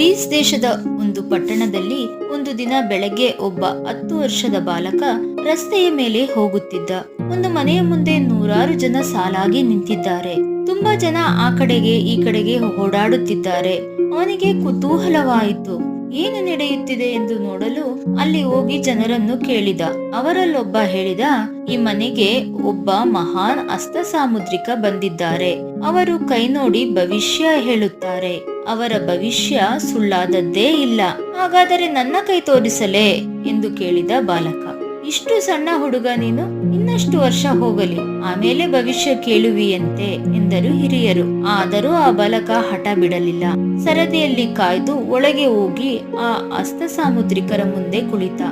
Greece ದೇಶದ ಒಂದು ಪಟ್ಟಣದಲ್ಲಿ ಒಂದು ದಿನ ಬೆಳಗ್ಗೆ ಒಬ್ಬ ಹತ್ತು ವರ್ಷದ ಬಾಲಕ ರಸ್ತೆಯ ಮೇಲೆ ಹೋಗುತ್ತಿದ್ದ. ಒಂದು ಮನೆಯ ಮುಂದೆ ನೂರಾರು ಜನ ಸಾಲಾಗಿ ನಿಂತಿದ್ದಾರೆ. ತುಂಬಾ ಜನ ಆ ಕಡೆಗೆ ಈ ಕಡೆಗೆ ಓಡಾಡುತ್ತಿದ್ದಾರೆ. ಅವನಿಗೆ ಕುತೂಹಲವಾಯಿತು. ಏನು ನಡೆಯುತ್ತಿದೆ ಎಂದು ನೋಡಲು ಅಲ್ಲಿ ಹೋಗಿ ಜನರನ್ನು ಕೇಳಿದ. ಅವರಲ್ಲೊಬ್ಬ ಹೇಳಿದ, ಈ ಮನೆಗೆ ಒಬ್ಬ ಮಹಾನ್ ಅಸ್ತ ಸಾಮುದ್ರಿಕ ಬಂದಿದ್ದಾರೆ. ಅವರು ಕೈ ನೋಡಿ ಭವಿಷ್ಯ ಹೇಳುತ್ತಾರೆ. ಅವರ ಭವಿಷ್ಯ ಸುಳ್ಳಾದದ್ದೇ ಇಲ್ಲ. ಹಾಗಾದರೆ ನನ್ನ ಕೈ ತೋರಿಸಲೇ? ಎಂದು ಕೇಳಿದ ಬಾಲಕ. ಇಷ್ಟು ಸಣ್ಣ ಹುಡುಗ ನೀನು, ಇನ್ನಷ್ಟು ವರ್ಷ ಹೋಗಲಿ, ಆಮೇಲೆ ಭವಿಷ್ಯ ಕೇಳುವಿಯಂತೆ ಎಂದರು ಹಿರಿಯರು. ಆದರೂ ಆ ಬಾಲಕ ಹಠ ಬಿಡಲಿಲ್ಲ. ಸರದಿಯಲ್ಲಿ ಕಾಯ್ದು ಒಳಗೆ ಹೋಗಿ ಆ ಹಸ್ತ ಸಾಮುದ್ರಿಕರ ಮುಂದೆ ಕುಳಿತ.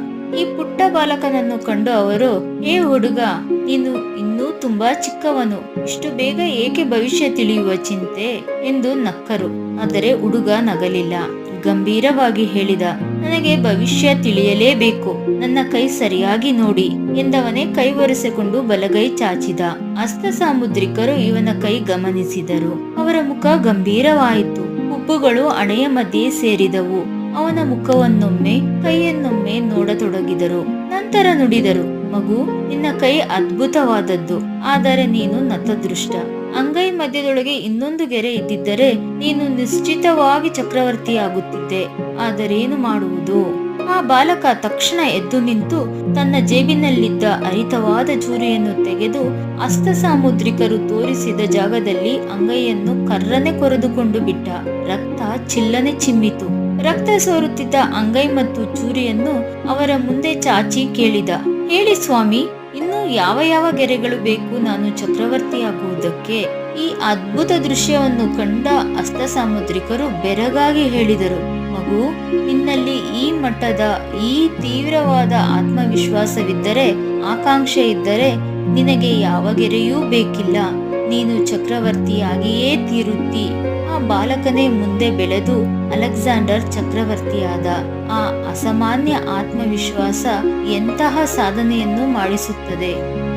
ಈ ಪುಟ್ಟ ಬಾಲಕನನ್ನು ಕಂಡು ಅವರು ಏ ಹುಡುಗ, ನೀನು ಇನ್ನೂ ತುಂಬಾ ಚಿಕ್ಕವನು. ಇಷ್ಟು ಬೇಗ ಏಕೆ ಭವಿಷ್ಯ ತಿಳಿಯುವ ಚಿಂತೆ? ಎಂದು ನಕ್ಕರು. ಆದರೆ ಹುಡುಗ ನಗಲಿಲ್ಲ. ಗಂಭೀರವಾಗಿ ಹೇಳಿದ ನನಗೆ ಭವಿಷ್ಯ ತಿಳಿಯಲೇಬೇಕು. ನನ್ನ ಕೈ ಸರಿಯಾಗಿ ನೋಡಿ ಎಂದವನೇ ಕೈ ಒರೆಸಿಕೊಂಡು ಬಲಗೈ ಚಾಚಿದ. ಅಸ್ತ ಸಾಮುದ್ರಿಕರು ಇವನ ಕೈ ಗಮನಿಸಿದರು. ಅವರ ಮುಖ ಗಂಭೀರವಾಯಿತು. ಉಬ್ಬುಗಳು ಹಣೆಯ ಮಧ್ಯೆ ಸೇರಿದವು. ಅವನ ಮುಖವನ್ನೊಮ್ಮೆ, ಕೈಯನ್ನೊಮ್ಮೆ ನೋಡತೊಡಗಿದರು. ನಂತರ ನುಡಿದರು, ಮಗು, ನಿನ್ನ ಕೈ ಅದ್ಭುತವಾದದ್ದು, ಆದರೆ ನೀನು ನತದೃಷ್ಟ. ಮಧ್ಯದೊಳಗೆ ಇನ್ನೊಂದು ಗೆರೆ ಇದ್ದಿದ್ದರೆ ನೀನು ನಿಶ್ಚಿತವಾಗಿ ಚಕ್ರವರ್ತಿಯಾಗುತ್ತಿದ್ದೆ. ಆದರೇನು ಮಾಡುವುದು? ಆ ಬಾಲಕ ತಕ್ಷಣ ಎದ್ದು ನಿಂತು ತನ್ನ ಜೇಬಿನಲ್ಲಿದ್ದ ಅರಿತವಾದ ಚೂರಿಯನ್ನು ತೆಗೆದು ಅಸ್ತ ಸಾಮುದ್ರಿಕರು ತೋರಿಸಿದ ಜಾಗದಲ್ಲಿ ಅಂಗೈಯನ್ನು ಕರ್ರನೆ ಕೊರೆದುಕೊಂಡು ಬಿಟ್ಟ. ರಕ್ತ ಚಿಲ್ಲನೆ ಚಿಮ್ಮಿತು. ರಕ್ತ ಸೋರುತ್ತಿದ್ದ ಅಂಗೈ ಮತ್ತು ಚೂರಿಯನ್ನು ಅವರ ಮುಂದೆ ಚಾಚಿ ಕೇಳಿದ. ಹೇಳಿ ಸ್ವಾಮಿ ಇನ್ನು ಯಾವ ಯಾವ ಗೆರೆಗಳು ಬೇಕು ನಾನು ಚಕ್ರವರ್ತಿಯಾಗುವುದಕ್ಕೆ? ಈ ಅದ್ಭುತ ದೃಶ್ಯವನ್ನು ಕಂಡ ಅಸ್ತ ಸಾಮುದ್ರಿಕರು ಬೆರಗಾಗಿ ಹೇಳಿದರು, ಮಗು, ನಿನ್ನಲ್ಲಿ ಈ ಮಟ್ಟದ ಈ ತೀವ್ರವಾದ ಆತ್ಮವಿಶ್ವಾಸವಿದ್ದರೆ ಆಕಾಂಕ್ಷೆ ಇದ್ದರೆ ನಿನಗೆ ಯಾವ ಗೆರೆಯೂ ಬೇಕಿಲ್ಲ. ನೀನು ಚಕ್ರವರ್ತಿಯಾಗಿಯೇ ತೀರುತ್ತಿ. ಆ ಬಾಲಕನೇ ಮುಂದೆ ಬೆಳೆದು ಅಲೆಕ್ಸಾಂಡರ್ ಚಕ್ರವರ್ತಿಯಾದ ಆ ಅಸಾಮಾನ್ಯ ಆತ್ಮವಿಶ್ವಾಸ ಎಂತಹ ಸಾಧನೆಯನ್ನು ಮಾಡಿಸುತ್ತದೆ.